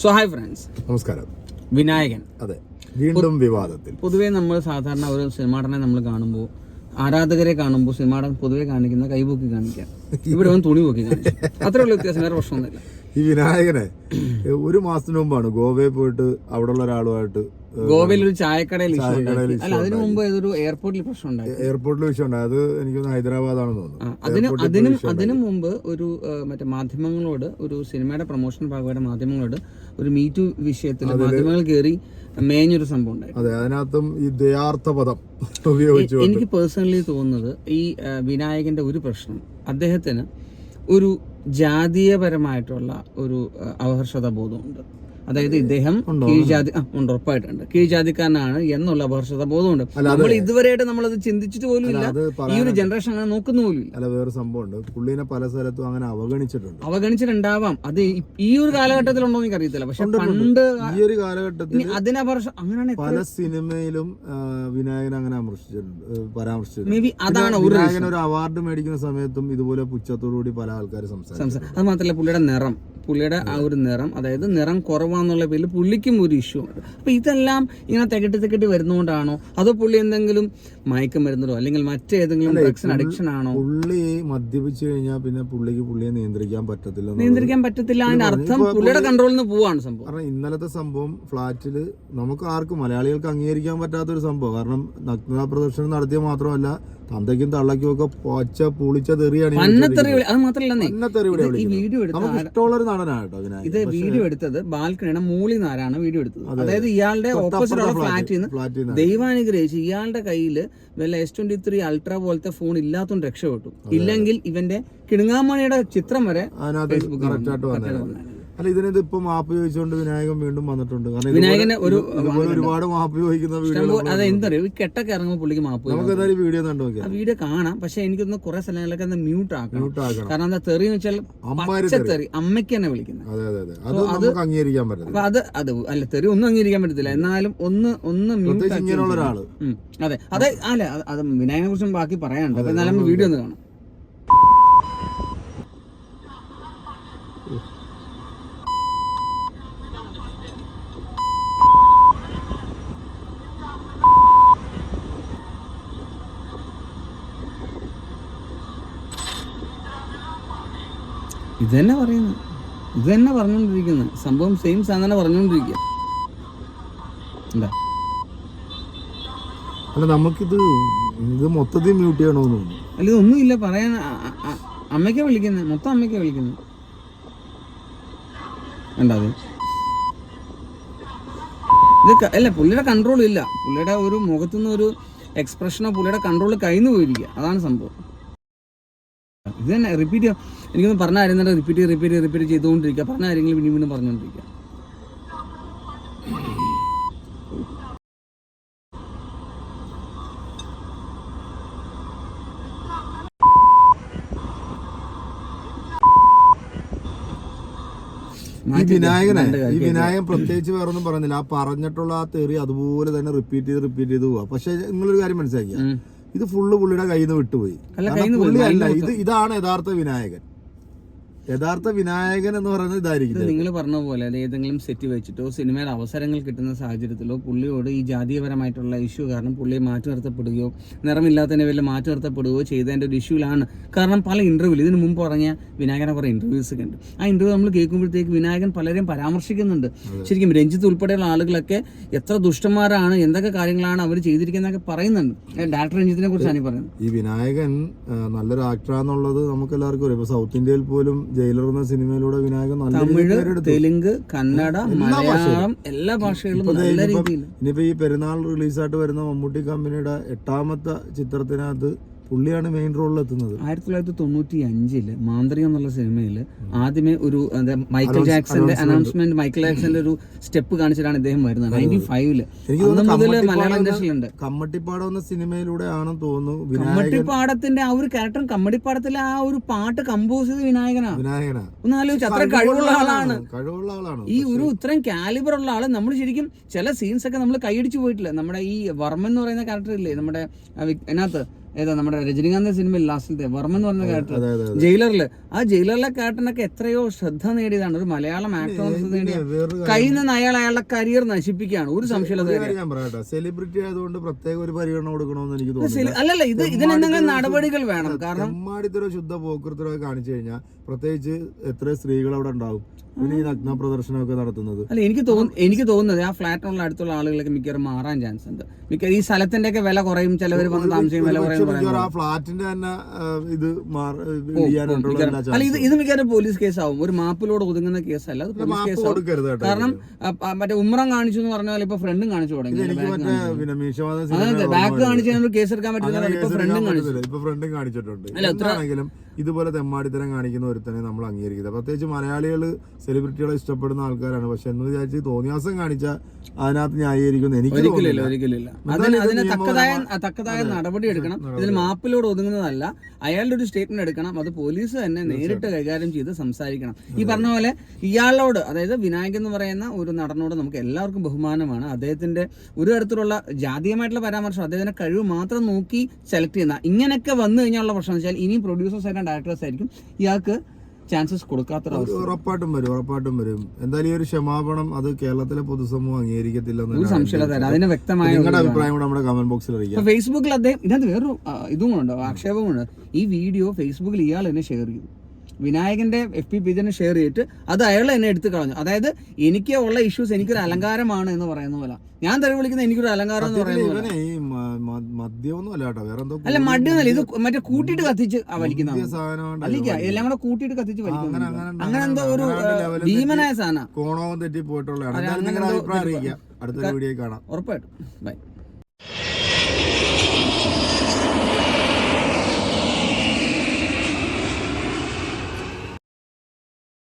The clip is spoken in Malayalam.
സോ ഹായ് ഫ്രണ്ട്സ് നമസ്കാരം. വിനായകൻ. അതെ. വീണ്ടും വിവാദത്തിൽ. പൊതുവേ നമ്മൾ സാധാരണ ഒരു സിനിമാടനെ നമ്മൾ കാണുമ്പോൾ ആരാധകരെ കാണുമ്പോൾ സിനിമാടൻ പൊതുവെ കാണിക്കുന്ന കൈപൊക്കി കാണിക്കാം ഇവിടെ ഒന്ന് തുണി പൊക്കി കാണിക്കാം അത്രേ ഉള്ള വ്യത്യാസം വേറെ പ്രശ്നമൊന്നുമില്ല. ഈ വിനായകനെ ഒരു മാസത്തിന് മുമ്പാണ് ഗോവയിൽ പോയിട്ട് അവിടെയുള്ള ഒരാളുമായിട്ട് ഗോവയിൽ ഒരു ചായക്കടയിൽ അല്ല അതിനു മുമ്പ് ഏതൊരു എയർപോർട്ടിൽ പ്രശ്നം ഉണ്ടായി? എയർപോർട്ടിൽ വിഷയമുണ്ട് അത് എനിക്ക് ഹൈദരാബാദ് ഹൈദരാബാദാണെന്ന് തോന്നുന്നു. അതിന് അതിനും അതിനു മുമ്പ് ഒരു മറ്റേ മാധ്യമങ്ങളോട് ഒരു സിനിമയുടെ പ്രൊമോഷൻ ഭാഗമായിട്ട് മാധ്യമങ്ങളോട് ഒരു മീറ്റു വിഷയത്തിൽ മാധ്യമങ്ങൾ കയറി മേഞ്ഞൊരു സംഭവം ഉണ്ടായി. അതെ അതിനകത്തും ഈ ദയാർത്ഥ പദം ഉപയോഗിച്ചു എനിക്ക് പേഴ്സണലി തോന്നുന്നത് ഈ വിനായകന്റെ ഒരു പ്രശ്നം. അദ്ദേഹത്തിന് ഒരു ജാതീയപരമായിട്ടുള്ള ഒരു അവഹർഷത ബോധമുണ്ട് അതായത് ഇദ്ദേഹം കീഴ്ജാതി ഉണ്ട് ഉറപ്പായിട്ടുണ്ട്. കീഴ്ജാതിക്കാരനാണ് എന്നുള്ള അപഹർഷത ബോധമുണ്ട്. നമ്മൾ ഇതുവരെയായിട്ട് നമ്മളത് ചിന്തിച്ചിട്ട് പോലും ഇല്ല ഈ ഒരു ജനറേഷൻ അങ്ങനെ നോക്കുന്ന പോലും ഇല്ല അല്ല വേറെ സംഭവമുണ്ട്. പുള്ളിനെ പല സ്ഥലത്തും അങ്ങനെ അവഗണിച്ചിട്ടുണ്ട്. അവഗണിച്ചിട്ടുണ്ടാവാം. അത് ഈ- ഒരു കാലഘട്ടത്തിലുണ്ടോ എനിക്ക് അറിയത്തില്ല പക്ഷെ പണ്ട് ഈ ഒരു കാലഘട്ടത്തിൽ അതിനപർഷം അങ്ങനെയാണ് പല സിനിമയിലും വിനായകൻ അങ്ങനെ അമർശിച്ചിട്ടുണ്ട് ഏ, പരാമർശിച്ചിട്ടുണ്ട്. മേ ബി അതാണ് ഒരു വിനായകൻ ഒരു അവാർഡ് മേടിക്കുന്ന സമയത്തും ഇതുപോലെ പുച്ചത്തോടുകൂടി പല ആൾക്കാർ സംസാരിച്ചു സംസാരം അത് മാത്രമല്ല പുള്ളിയുടെ നിറം. പുള്ളിയുടെ ആ ഒരു നിറം അതായത് നിറം കുറവാന്നുള്ള പേരിൽ പുള്ളിക്കും ഒരു ഇഷ്യൂ ഉണ്ട് അപ്പോൾ ഇതെല്ലാം ഇങ്ങനെ തികട്ടി തികട്ടി വരുന്നതുകൊണ്ടാണോ അതോ പുള്ളി എന്തെങ്കിലും മയക്കുമരുന്നോ അല്ലെങ്കിൽ മറ്റേതെങ്കിലും ഡ്രഗ്സ് അഡിക്ഷൻ ആണോ? പുള്ളി മദ്യപിച്ചു കഴിഞ്ഞാൽ പിന്നെ പുള്ളിക്ക് പുള്ളിയെ നിയന്ത്രിക്കാൻ പറ്റത്തില്ല. നിയന്ത്രിക്കാൻ പറ്റത്തില്ല അതിന്റെ അർത്ഥം പുള്ളിയുടെ കൺട്രോളിൽ നിന്ന് പോവാണ് സംഭവം. കാരണം ഇന്നലത്തെ സംഭവം ഫ്ലാറ്റിൽ നമുക്ക് ആർക്കും മലയാളികൾക്ക് അംഗീകരിക്കാൻ പറ്റാത്ത ഒരു സംഭവം. കാരണം നഗ്നതാ പ്രദർശനം നടത്തിയ മാത്രമല്ല തന്തയ്ക്കും തള്ളയ്ക്കും ഒക്കെ പച്ച പുളിച്ച തെറിയാണ് അത് മാത്രമല്ല ഈ വീഡിയോ എടുത്ത നമുക്ക് ഇഷ്ടമുള്ള ഒരു നടനാണ് കേട്ടോ ഇത് വീഡിയോ എടുത്തത് ബാൽക്കണിയുടെ മൂളി നാരാണ് വീഡിയോ എടുത്തത്. അതായത് ഇയാളുടെ ഓപ്പോസിറ്റ് ഉള്ള ഫ്ലാറ്റിൽ നിന്ന്. ദൈവാനുഗ്രഹിച്ച് ഇയാളുടെ കയ്യിൽ വല്ല എസ് ട്വന്റി ത്രീ അൾട്ര പോലത്തെ ഫോൺ ഇല്ലാത്തോണ്ട് രക്ഷപ്പെട്ടു. ഇല്ലെങ്കിൽ ഇവന്റെ കിണുങ്ങാമണിയുടെ ചിത്രം വരെ ഫേസ്ബുക്കിൽ അല്ല ഇതിനിത് ഇപ്പൊ മാപ്പ് ചോദിച്ചുകൊണ്ട് വിനായകൻ വീണ്ടും വന്നിട്ടുണ്ട്. കാരണം വിനായകന് ഒരു ഇത് ഇതുപോലെ ഒരുപാട് മാപ്പ് ചോദിക്കുന്ന വീഡിയോ അത് എന്തറിയോ? ഈ കെട്ടൊക്കെ ഇറങ്ങുമ്പോൾ പുള്ളിക്ക് മാപ്പ്. നമുക്ക് എന്തായാലും വീഡിയോ കണ്ടു നോക്കിയാൽ ആ വീഡിയോ കാണാം. പക്ഷെ എനിക്കൊന്ന് കുറെ സ്ഥലങ്ങളിലൊക്കെ മ്യൂട്ട് ആക്കണം. മ്യൂട്ട് ആക്കണം. കാരണം എന്താ തെറി എന്ന് വെച്ചാൽ പച്ചത്തെറി അമ്മയ്ക്ക് തന്നെ വിളിക്കുന്നത്. അതെ അതെ അതെ. അത് നമുക്ക് അംഗീകരിക്കാൻ പറ്റില്ല അപ്പൊ അത് അത് അല്ല തെറി ഒന്നും അംഗീകരിക്കാൻ പറ്റത്തില്ല. എന്നാലും ഒന്ന് ഒന്ന് മ്യൂട്ട് ആക്കി അതെ. അതെ അല്ല അത് വിനായകനെ കുറിച്ചും ബാക്കി പറയാനുണ്ട്. എന്നാലും വീഡിയോ ഒന്ന് കാണാം. ഇത് തന്നെ പറയുന്നു. ഇത് തന്നെ പറഞ്ഞുകൊണ്ടിരിക്കുന്നത് സംഭവം സെയിം സാധനം പറഞ്ഞുകൊണ്ടിരിക്കുക. എന്താ? അല്ല നമുക്കിത് ഇത് മൊത്തത്തിൽ മ്യൂട്ട് ചെയ്യണമെന്ന് തോന്നുന്നു. അല്ല ഇതൊന്നുമില്ല. പറയാൻ അമ്മയ്ക്കാ വിളിക്കുന്നത് മൊത്തം അമ്മയ്ക്കാ വിളിക്കുന്നത് കണ്ടാ ഇത് അല്ല പുള്ളിയുടെ കൺട്രോൾ ഇല്ല. പുള്ളിയുടെ ഒരു മുഖത്തുനിന്ന് ഒരു എക്സ്പ്രഷനോ പുള്ളിയുടെ കൺട്രോൾ കഴിഞ്ഞു പോയിരിക്കുക. അതാണ് സംഭവം. ഇത് തന്നെ റിപ്പീറ്റ് എനിക്കൊന്ന് പറഞ്ഞ കാര്യം തന്നെ റിപ്പീറ്റ് റിപ്പീറ്റ് റിപ്പീറ്റ് ചെയ്തുകൊണ്ടിരിക്കുക. പറഞ്ഞ കാര്യങ്ങൾ വീണ്ടും വീണ്ടും പറഞ്ഞുകൊണ്ടിരിക്കുക. ഈ വിനായകനെ ഈ. വിനായകൻ പ്രത്യേകിച്ച് വേറെ ഒന്നും പറയുന്നില്ല. ആ പറഞ്ഞിട്ടുള്ള ആ തെറി അതുപോലെ തന്നെ റിപ്പീറ്റ് ചെയ്ത് റിപ്പീറ്റ് ചെയ്ത് പോവാ. പക്ഷെ നിങ്ങളൊരു കാര്യം മനസ്സിലാക്കിയ. ഇത് ഫുള്ള് പുള്ളിയുടെ കയ്യിൽ നിന്ന് വിട്ടുപോയി. അല്ല, ഇത് ഇതാണ് യഥാർത്ഥ വിനായകൻ. യഥാർത്ഥ വിനായകൻ എന്ന് പറയുന്നത് ഇത് ഇതായിരിക്കും നിങ്ങൾ പറഞ്ഞ പോലെ അത് ഏതെങ്കിലും സെറ്റ് വെച്ചിട്ടോ സിനിമയിൽ അവസരങ്ങൾ കിട്ടുന്ന സാഹചര്യത്തിലോ പുള്ളിയോട് ഈ ജാതീയപരമായിട്ടുള്ള ഇഷ്യൂ കാരണം പുള്ളിയെ മാറ്റി നിർത്തപ്പെടുകയോ നിറമില്ലാത്തതിനെ വല്ല മാറ്റി നിർത്തപ്പെടുകയോ ചെയ്തതിന്റെ ഒരു ഇഷ്യൂലാണ് കാരണം പല ഇന്റർവ്യൂവിൽ ഇതിന് മുമ്പ് പറഞ്ഞ വിനായകനെ കുറേ ഇന്റർവ്യൂസ് ഒക്കെ ഉണ്ട്. ആ ഇന്റർവ്യൂ നമ്മൾ കേൾക്കുമ്പോഴത്തേക്ക് വിനായകൻ പലരെയും പരാമർശിക്കുന്നുണ്ട്. ശരിക്കും രഞ്ജിത്ത് ഉൾപ്പെടെയുള്ള ആളുകളൊക്കെ എത്ര ദുഷ്ടന്മാരാണ് എന്തൊക്കെ കാര്യങ്ങളാണ് അവർ ചെയ്തിരിക്കുന്നതൊക്കെ പറയുന്നുണ്ട്. ഡയറക്ടർ രഞ്ജിത്തിനെ കുറിച്ചാണ് ഈ പറയുന്നത്. ഈ വിനായകൻ നല്ലൊരു ആക്ടറാന്നുള്ളത് നമുക്ക് എല്ലാവർക്കും അറിയാം. ഇപ്പൊ സൗത്ത് ഇന്ത്യയിൽ പോലും ജയിലർ എന്ന സിനിമയിലൂടെ വിനായകൻ തമിഴ് തെലുങ്ക് കന്നഡ മലയാളം എല്ലാ ഭാഷകളിലും നല്ല രീതിയിൽ ഇനിയിപ്പോ ഈ പെരുന്നാൾ റിലീസായിട്ട് വരുന്ന മമ്മൂട്ടി കമ്പനിയുടെ എട്ടാമത്തെ ചിത്രത്തിനകത്ത് പുള്ളിയാണ് മെയിൻ റോളിൽ എത്തുന്നത്. ആയിരത്തി തൊള്ളായിരത്തി തൊണ്ണൂറ്റി അഞ്ചിൽ മാന്ത്രികം എന്നുള്ള സിനിമയിൽ ആദ്യമേ ഒരു മൈക്കിൾ ജാക്സന്റെ അനൗൺസ്മെന്റ് മൈക്കിൾ ജാക്സന്റെ ഒരു സ്റ്റെപ്പ് കാണിച്ചിട്ടാണ് ഇദ്ദേഹം വരുന്നത്. നയന്റി ഫൈവിൽ. മലയാളം ഇൻഡസ്ട്രിയിലുണ്ട്. കമ്മട്ടിപ്പാടം എന്ന സിനിമയിലൂടെ ആണെന്ന് തോന്നുന്നു കമ്മട്ടിപ്പാടത്തിന്റെ ആ ഒരു ക്യാരക്ടർ കമ്മട്ടിപ്പാടത്തിലെ ആ ഒരു പാട്ട് കമ്പോസ് ചെയ്ത് വിനായകനാ. വിനായകനാ. ഒന്ന് ആലോചിച്ച് അത്ര കഴിവുള്ള ആളാണ്. കഴിവുള്ള ആളാണ്. ഈ ഒരു ഇത്രയും കാലിബർ ഉള്ള ആൾ നമ്മൾ ശരിക്കും ചില സീൻസ് ഒക്കെ നമ്മൾ കൈയടിച്ചു പോയിട്ടില്ല. നമ്മുടെ ഈ വർമ്മ എന്ന് പറയുന്ന ക്യാരക്ടർ ഇല്ലേ? നമ്മുടെ അതിനകത്ത് ഏതാ നമ്മുടെ രജനീകാന്ത് സിനിമയിൽ ലാസ്റ്റിലത്തെ വർമ്മ എന്ന് പറഞ്ഞ ക്യാരക്ടർ ജയിലറിൽ ആ ജയിലറിലെ ക്യാരക്ടറിനൊക്കെ എത്രയോ ശ്രദ്ധ നേടിയതാണ്. ഒരു മലയാളം ആക്ടർ നേടിയ കയ്യിൽ നിന്ന് അയാൾ അയാളുടെ കരിയർ നശിപ്പിക്കുകയാണ്. ഒരു സംശയം സെലിബ്രിറ്റി ആയതുകൊണ്ട് പ്രത്യേക ഒരു പരിഗണന കൊടുക്കണമെന്ന് എനിക്ക് തോന്നുന്നു അല്ലല്ല ഇത് ഇതിനെന്തെങ്കിലും നടപടികൾ വേണം. കാരണം ശുദ്ധ പോക്കൃത്തരോ കാണിച്ചു കഴിഞ്ഞാൽ പ്രത്യേകിച്ച് എത്ര സ്ത്രീകൾ അവിടെ ഉണ്ടാവും. പിന്നെ ഈ നഗ്ന പ്രദർശനമൊക്കെ നടത്തുന്നത്. അല്ല എനിക്ക് തോന്നുന്നു എനിക്ക് തോന്നുന്നത് ആ ഫ്ലാറ്റിനുള്ള അടുത്തുള്ള ആളുകളൊക്കെ മിക്കവാറും മാറാൻ ചാൻസ് ഉണ്ട്. മിക്ക ഈ സ്ഥലത്തിന്റെ ഒക്കെ വില കുറയും. ചിലവർ വന്ന് താമസിക്കും വില കുറയും മിക്കവാറും ആ ഫ്ലാറ്റിന്റെ തന്നെ ഇത് അല്ല ഇത് ഇത് മിക്കവാറും പോലീസ് കേസാവും. ഒരു മാപ്പിലൂടെ ഒതുങ്ങുന്ന കേസല്ല അത് പോലീസ് കേസാവും. കാരണം മറ്റേ ഉമ്രം കാണിച്ചു എന്ന് പറഞ്ഞാൽ ഇപ്പൊ ഫ്രണ്ടും കാണിച്ചു തുടങ്ങി. ബാക്ക് കാണിച്ചു കഴിഞ്ഞാൽ കേസ് എടുക്കാൻ പറ്റുന്ന ഇപ്പൊ ഫ്രണ്ടും കാണിച്ചു. ഇപ്പൊ ഫ്രണ്ടും കാണിച്ചിട്ടുണ്ട്. എന്താണെങ്കിലും ഇതുപോലെ തെമ്മാടിത്തരം കാണിക്കുന്ന ഒരുത്തനെ നമ്മൾ അംഗീകരിക്കുന്നത് പ്രത്യേകിച്ച് മലയാളികൾ സെലിബ്രിറ്റികളെ ഇഷ്ടപ്പെടുന്ന ആൾക്കാരാണ്. പക്ഷെ എന്ന് വിചാരിച്ച് തോന്നിയാസം കാണിച്ച അതിനകത്ത് ന്യായീകരിക്കുന്നു എനിക്ക് ഒരിക്കലില്ല തോന്നുന്നില്ല. ഒരിക്കലില്ല അതിന് അതിന് തക്കതായ തക്കതായ നടപടി എടുക്കണം. ഇതിൽ മാപ്പിലോട് ഒതുങ്ങുന്നതല്ല അയാളുടെ ഒരു സ്റ്റേറ്റ്മെന്റ് എടുക്കണം അത് പോലീസ് തന്നെ നേരിട്ട് കൈകാര്യം ചെയ്ത് സംസാരിക്കണം. ഈ പറഞ്ഞ പോലെ ഇയാളോട് അതായത് വിനായക് എന്ന് പറയുന്ന ഒരു നടനോട് നമുക്ക് എല്ലാവർക്കും ബഹുമാനമാണ്. അദ്ദേഹത്തിന്റെ ഒരു തരത്തിലുള്ള ജാതീയമായിട്ടുള്ള പരാമർശം അദ്ദേഹത്തിന്റെ കഴിവ് മാത്രം നോക്കി സെലക്ട് ചെയ്യുന്ന ഇങ്ങനെയൊക്കെ വന്നു കഴിഞ്ഞാലുള്ള പ്രശ്നം വെച്ചാൽ ഇനി പ്രൊഡ്യൂസേഴ്സ് ആയിട്ടും ഡയറക്ടേഴ്സ് ആയിരിക്കും ഇയാൾക്ക് ചാൻസസ് കൊടുക്കാത്ത ഉറപ്പായിട്ടും വരും ഉറപ്പായിട്ടും വരും. എന്തായാലും ഈ ഒരു ക്ഷമാപണം അത് കേരളത്തിലെ പൊതുസമൂഹം അംഗീകരിക്കത്തില്ല. അതിന് വ്യക്തമായ നിങ്ങളുടെ അഭിപ്രായം കൂടെ നമ്മുടെ കമന്റ് ബോക്സിൽ അറിയിക്കാം. ഫേസ്ബുക്കിൽ അദ്ദേഹം ഇതിനകത്ത് വേറൊരു ഇതും ഉണ്ടോ ആക്ഷേപമുണ്ട് ഈ വീഡിയോ ഫേസ്ബുക്കിൽ ഇയാൾ തന്നെ ഷെയർ ചെയ്തു. വിനായകന്റെ എഫ് പി പേജിനെ ഷെയർ ചെയ്തിട്ട് അത് അയാൾ എന്നെ എടുത്തു കളഞ്ഞു. അതായത് എനിക്ക് ഉള്ള ഇഷ്യൂസ് എനിക്കൊരു അലങ്കാരമാണ് എന്ന് പറയുന്ന പോലെ. ഞാൻ തെറി വിളിക്കുന്ന എനിക്കൊരു അലങ്കാരം എന്ന് അല്ല മടിയൊന്നുമല്ല ഇത് മറ്റേ കൂട്ടിയിട്ട് കത്തിച്ച് വലിക്കുന്ന അല്ലിക്ക എല്ലാം കൂടെ കൂട്ടിയിട്ട് കത്തിച്ച് വലിക്കുന്നു അങ്ങനെ- എന്തോ ഒരു ഭീമനായ സാധനം. കോണവും തെറ്റി അറിയിക്കാം. അടുത്ത വീഡിയോ കാണാം. ഉറപ്പായിട്ടും. ബൈ.